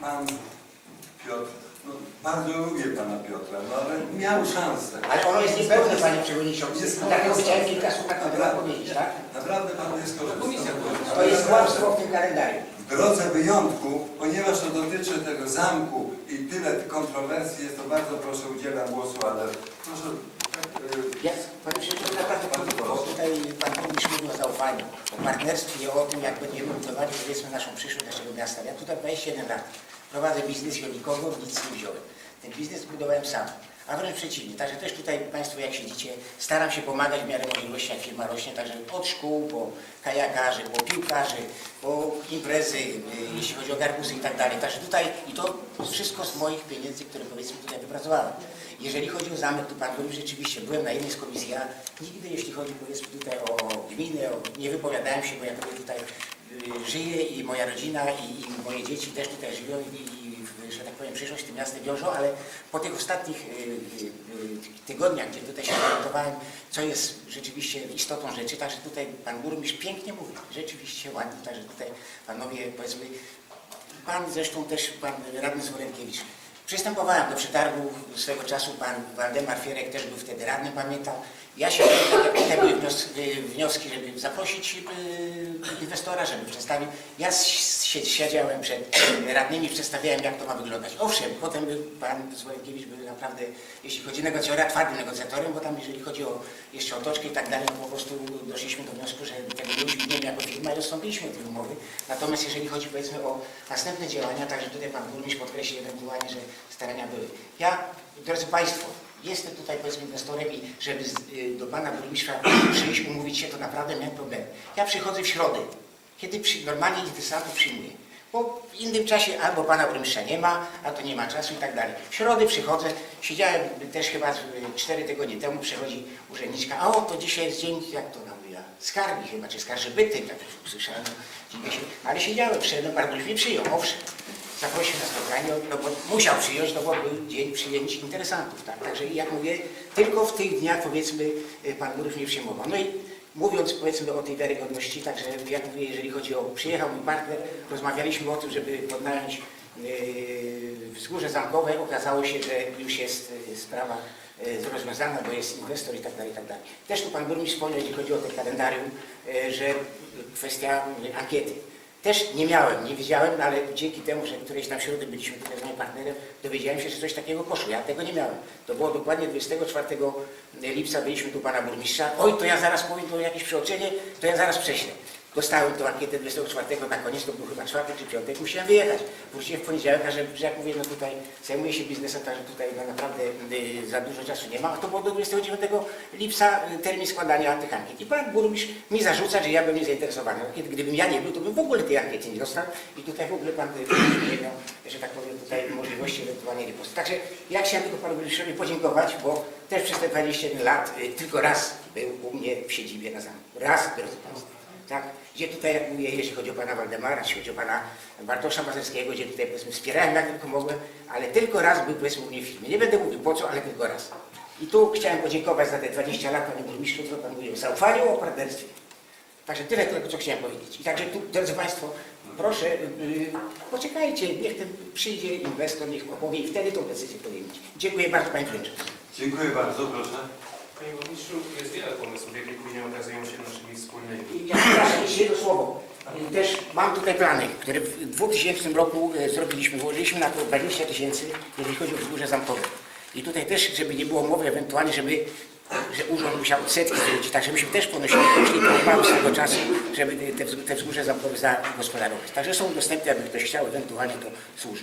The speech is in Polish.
pan Piotr, no, bardzo lubię pana Piotra, no ale miał szansę. Ale ono jest niepewne, panie przewodniczący. Jest Dlatego chciałem kilka słów na ten temat Naprawdę, powiedzieć, tak? naprawdę pan jest korzystny. To jest kłamstwo w tym kalendarium. W drodze wyjątku, ponieważ to dotyczy tego zamku i tyle kontrowersji, jest to bardzo proszę udzielam głosu, ale proszę tak, y, Ja, panie przewodniczący, naprawdę krótko, bo tutaj pan mówił o zaufaniu, partnerstwie, o tym, jak będziemy budowali, powiedzmy, naszą przyszłość naszego miasta. Ja tutaj 21 lat prowadzę biznes i od nikogo nic nie wziąłem. Ten biznes budowałem sam. A wręcz przeciwnie, także też tutaj Państwo jak siedzicie, staram się pomagać w miarę możliwości, jak firma rośnie, także od szkół, po kajakarzy, po piłkarzy, po imprezy, y, jeśli chodzi o garbusy i tak dalej. Także tutaj, i to wszystko z moich pieniędzy, które powiedzmy tutaj wypracowałem. Jeżeli chodzi o zamek, to Pan mówi rzeczywiście, byłem na jednej z komisji, ja nigdy, jeśli chodzi powiedzmy tutaj o gminę, o, nie wypowiadałem się, bo ja tutaj, tutaj y, żyję i moja rodzina i, i moje dzieci też tutaj żyją i, i że tak powiem, przyszłość z tym miastem wiążą, ale po tych ostatnich y, y, tygodniach, gdzie tutaj się orientowałem, co jest rzeczywiście istotą rzeczy, także tutaj Pan Burmistrz pięknie mówi, rzeczywiście ładnie, także tutaj Panowie, powiedzmy, Pan zresztą też, Pan Radny Zwolenkiewicz, przystępowałem do przetargu swego czasu, Pan Waldemar Fierek też był wtedy radnym, pamiętam. Ja się, tutaj były wnios, wnioski, żeby zaprosić y, inwestora, żeby przedstawił. Ja siedziałem przed radnymi, przedstawiałem jak to ma wyglądać. Owszem, potem był Pan Zwolenkiewicz był naprawdę, jeśli chodzi o negocjatora, twardym negocjatorem, bo tam jeżeli chodzi o jeszcze otoczkę i tak dalej, po prostu doszliśmy do wniosku, że tego nie udźwigniemy jako firma i odstąpiliśmy od tej umowy. Natomiast jeżeli chodzi powiedzmy o następne działania, także tutaj Pan Burmistrz podkreśli ewentualnie, że starania były. Ja, drodzy Państwo, jestem tutaj powiedzmy inwestorem i żeby z, y, do Pana Burmistrza przyjść, umówić się, to naprawdę miałem problemy. Ja przychodzę w środę, kiedy przy, normalnie interesantów przyjmuję. Bo w innym czasie albo pana burmistrza nie ma, a to nie ma czasu i tak dalej. W środę przychodzę, siedziałem też chyba z- cztery tygodnie temu, przychodzi urzędniczka, a o, to dzisiaj jest dzień, jak to nam mówiła, skargi chyba, czy skarżybyty, tak usłyszałem, się. Ale siedziałem, pan burmistrz mnie przyjął, owszem. Zaprosił na spotkanie, no bo musiał przyjąć, no bo był dzień przyjęć interesantów, tak. Także jak mówię, tylko w tych dniach powiedzmy y, pan burmistrz mnie przyjmował. No i Mówiąc powiedzmy o tej wiarygodności, także jak mówię, jeżeli chodzi o, przyjechał mój partner, rozmawialiśmy o tym, żeby podnająć yy, wzgórze zamkowe, okazało się, że już jest yy, sprawa rozwiązana, bo jest inwestor i tak dalej, i tak dalej. Też tu Pan Burmistrz wspomniał, jeśli chodzi o te kalendarium, że kwestia ankiety. Też nie miałem, nie wiedziałem, no ale dzięki temu, że którejś tam środy byliśmy tutaj z moim partnerem, dowiedziałem się, że coś takiego poszło. Ja tego nie miałem. To było dokładnie 24 lipca byliśmy tu pana burmistrza. Oj, to ja zaraz powiem, to jakieś przeoczenie, to ja zaraz prześlę. Dostałem tą ankietę 24 na koniec, to był chyba czwartek czy piątek, musiałem wyjechać. Wróciłem w poniedziałek, a że, że jak mówię, no tutaj zajmuję się biznesem, także tutaj no naprawdę y, za dużo czasu nie ma. A to było do 29 lipca y, termin składania tych ankiet. I pan burmistrz mi zarzuca, że ja bym nie zainteresowany. No, gdybym ja nie był, to bym w ogóle tej ankiety nie dostał i tutaj w ogóle pan y, burmistrz nie miał, że tak powiem, tutaj możliwości ewentualnie riposty. Także ja chciałem tylko panu burmistrzowi podziękować, bo też przez te 21 lat y, tylko raz był u mnie w siedzibie na zamku. Raz, drodzy Państwo tak? Gdzie tutaj, jak mówię, jeśli chodzi o pana Waldemara, jeśli chodzi o pana Bartosza Mazerskiego, gdzie tutaj powiedzmy wspierałem jak tylko mogłem, ale tylko raz był powiedzmy u mnie w filmie. Nie będę mówił po co, ale tylko raz. I tu chciałem podziękować za te 20 lat panie burmistrzu, co pan mówił zaufaniu, o partnerstwie. Także tyle tylko, co chciałem powiedzieć. I także tu, drodzy Państwo, proszę, yy, poczekajcie, niech ten przyjdzie inwestor, niech opowie i wtedy tą decyzję podejmiecie. Dziękuję bardzo Panie Przewodniczący. dziękuję bardzo, proszę. Panie Burmistrzu, jest wiele pomysłów, jakie później okazują się naszymi wspólnymi. I Ja przepraszam, jedno słowo. Też mam tutaj plany, które w 2000 roku e, zrobiliśmy. Włożyliśmy na to 20 tysięcy, jeżeli chodzi o wzgórze zamkowe. I tutaj też, żeby nie było mowy ewentualnie, żeby że urząd musiał setki zwrócić, tak żebyśmy też ponosili koszty to trwało swego czasu, żeby te, wzgó- te wzgórze zamkowe zagospodarować. Także są dostępne, jakby ktoś chciał, ewentualnie to służy.